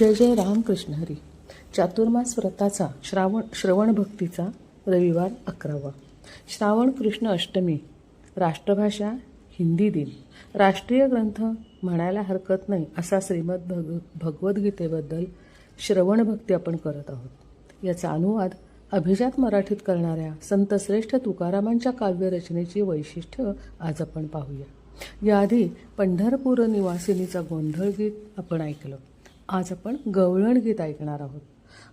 जय जय रामकृष्ण हरी. चातुर्मास व्रताचा श्रावण श्रवण भक्तीचा रविवार अकरावा. श्रावण कृष्ण अष्टमी राष्ट्रभाषा हिंदी दिन. राष्ट्रीय ग्रंथ म्हणायला हरकत नाही असा श्रीमद भग भगवद्गीतेबद्दल श्रवण भक्ती आपण करत आहोत. याचा अनुवाद अभिजात मराठीत करणाऱ्या संतश्रेष्ठ तुकारामांच्या काव्यरचनेची वैशिष्ट्य आज आपण पाहूया. याआधी पंढरपूर निवासिनीचा गोंधळ गीत आपण ऐकलं. आज आपण गवळण गीत ऐकणार आहोत.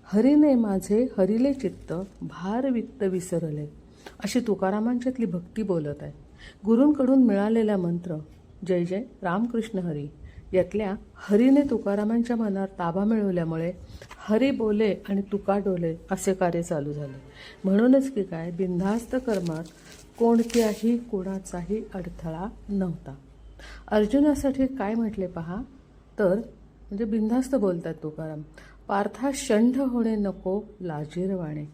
हरीने माझे हरिले चित्त भार वित्त विसरले. अशी तुकारामांच्यातली भक्ती बोलत आहे. गुरूंकडून मिळालेला मंत्र जय जय रामकृष्ण हरी यातल्या हरीने तुकारामांच्या मनात ताबा मिळवल्यामुळे हरी बोले आणि तुका डोले असे कार्य चालू झाले. म्हणूनच की काय बिंधास्त कर्मात कोणत्याही कोणाचाही अडथळा नव्हता. अर्जुनासाठी काय म्हटले पहा? तर म्हणजे बिनधास्त बोलतात तुकाराम पार्था षंढ होणे नको लाजीरवाणे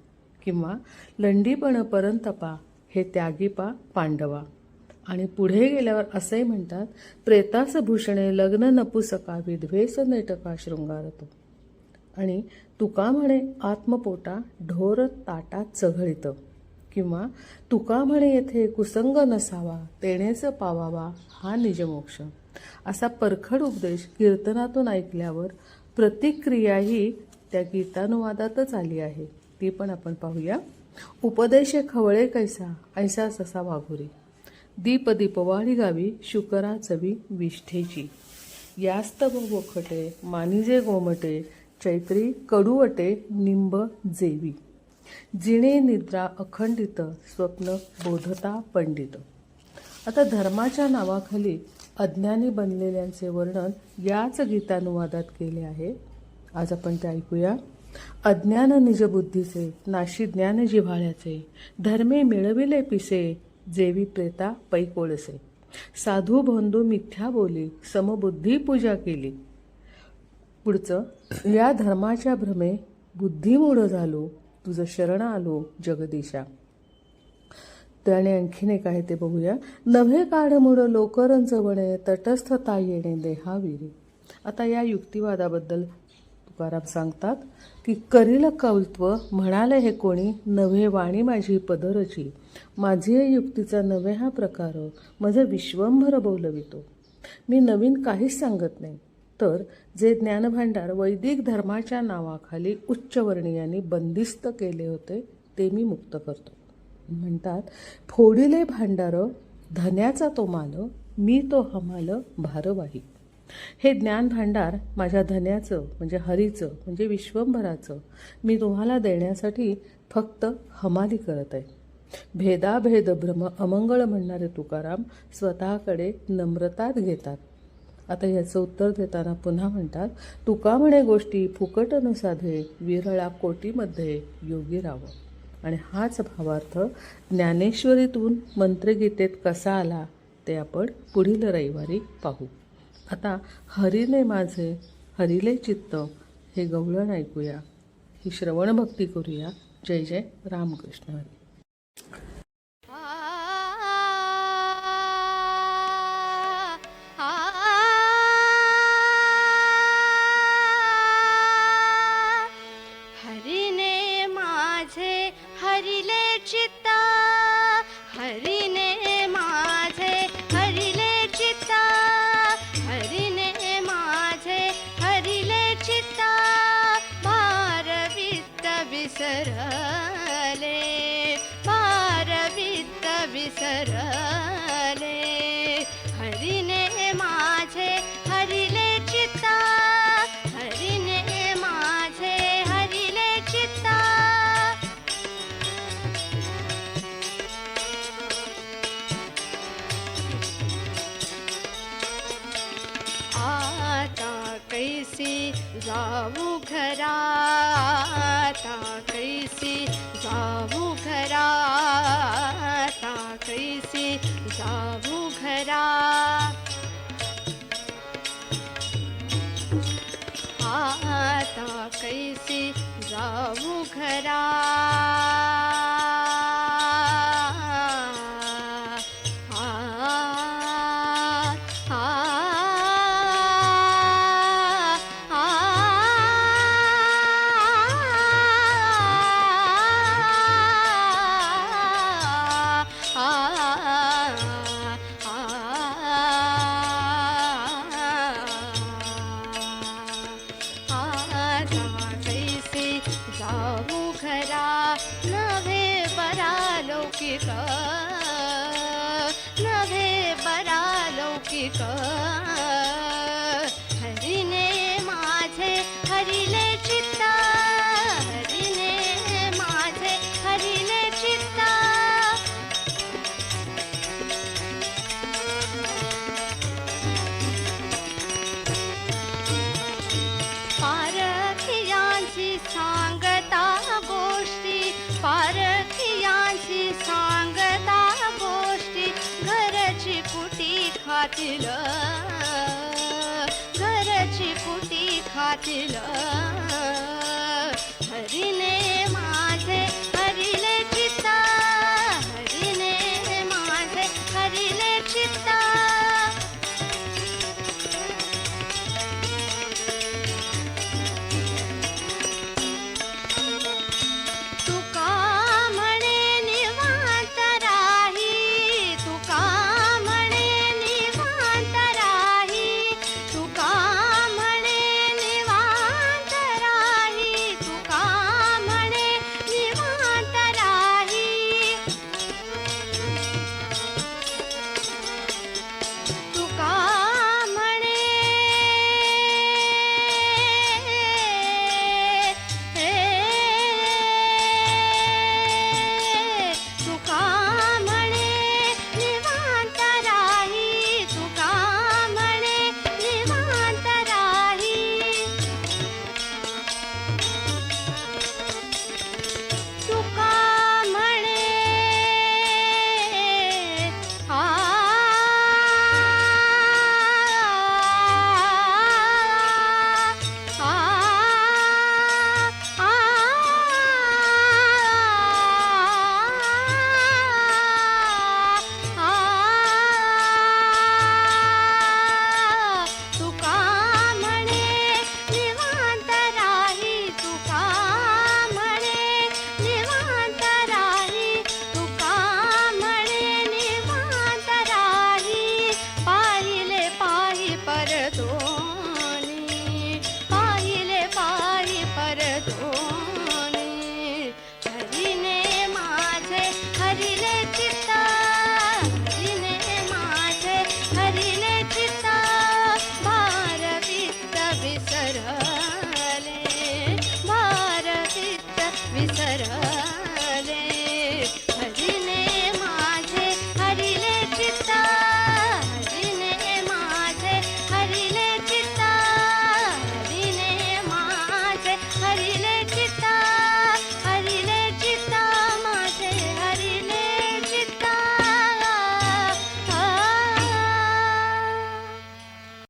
किंवा लंडीपण परंतपा हे त्यागीपा पांडवा. आणि पुढे गेल्यावर असंही म्हणतात प्रेतास भूषणे लग्न नपुसका विध्वेस नेटका शृंगारतो. आणि तुका म्हणे आत्मपोटा ढोर ताटात चघळीत. किंवा तुका म्हणे येथे कुसंग नसावा तेणेच पावावा हा निजमोक्ष. असा परखड उपदेश कीर्तनातून ऐकल्यावर प्रतिक्रियाही त्या गीतानुवादातच आली आहे. ती पण आपण पाहूया. उपदेश खवळे कैसा ऐसा ससा वाघुरी. दीप दीपवाळी गावी शुकरा चवी विष्ठेची. यास्तव बोखटे मानिजे गोमटे चैत्री कडुवटे निंब जेवी. जिणे निद्रा अखंडित स्वप्न बोधता पंडित. आता धर्माच्या नावाखाली अज्ञानी बनलेल्यांचे वर्णन याच गीतानुवादात केले आहे. आज आपण ते ऐकूया. अज्ञान निजबुद्धीचे नाशी ज्ञान जिव्हाळ्याचे धर्मे मिळविले पिसे जेवी प्रेता पैकोळसे. साधू भोंदू मिथ्या बोली समबुद्धी पूजा केली. पुढचं या धर्माच्या भ्रमे बुद्धिमूढ झालो तुझं शरण आलो जगदीशा. त्याने आणखीन एक आहे ते बघूया. नव्हे काढमुड लोकरंच वणे तटस्थता येणे देहाविरी. आता या युक्तिवादाबद्दल तुकाराम सांगतात की करील कौत्व म्हणाले हे कोणी नव्हे वाणी माझी पदरची. माझी युक्तीचा नवे हा प्रकार माझं विश्वंभर बोलवितो. मी नवीन काहीच सांगत नाही. तर जे ज्ञानभांडार वैदिक धर्माच्या नावाखाली उच्चवर्णीयांनी बंदिस्त केले होते ते मी मुक्त करतो. म्हणतात फोडिले भांडार धन्याचा तो माल मी तो हमाल भारवाही. हे ज्ञान भांडार माझ्या धन्याचं म्हणजे हरीचं म्हणजे विश्वंभराचं मी तुम्हाला देण्यासाठी फक्त हमाली करत आहे. भेदाभेद भ्रम अमंगळ म्हणणारे तुकाराम स्वतःकडे नम्रतात घेतात. आता याचं उत्तर देताना पुन्हा म्हणतात तुका म्हणे गोष्टी फुकट न साधे विरळा कोटीमध्ये योगी राहावं आणि हाच भावार्थ ज्ञानेश्वरीतून मंत्रगीतेत कसा आला ते आपण पुढील रविवारी पाहू. आता हरिले माझे हरिले चित्त हे गवळण ऐकूया. ही श्रवण भक्ती करूया. जय जय रामकृष्ण हरी. विसरले पारवित विसरले. हरिने माझे हरिले चित्ता हरिने माझे हरिले चित्ता. आता कैसी जाऊ घरा आता आता कैसी जाऊ घरा पाहू खरा नव्हे परालौकिक पारखियांशी सांगता गोष्टी घरची कुटी खातील. घरची कुटी खातील.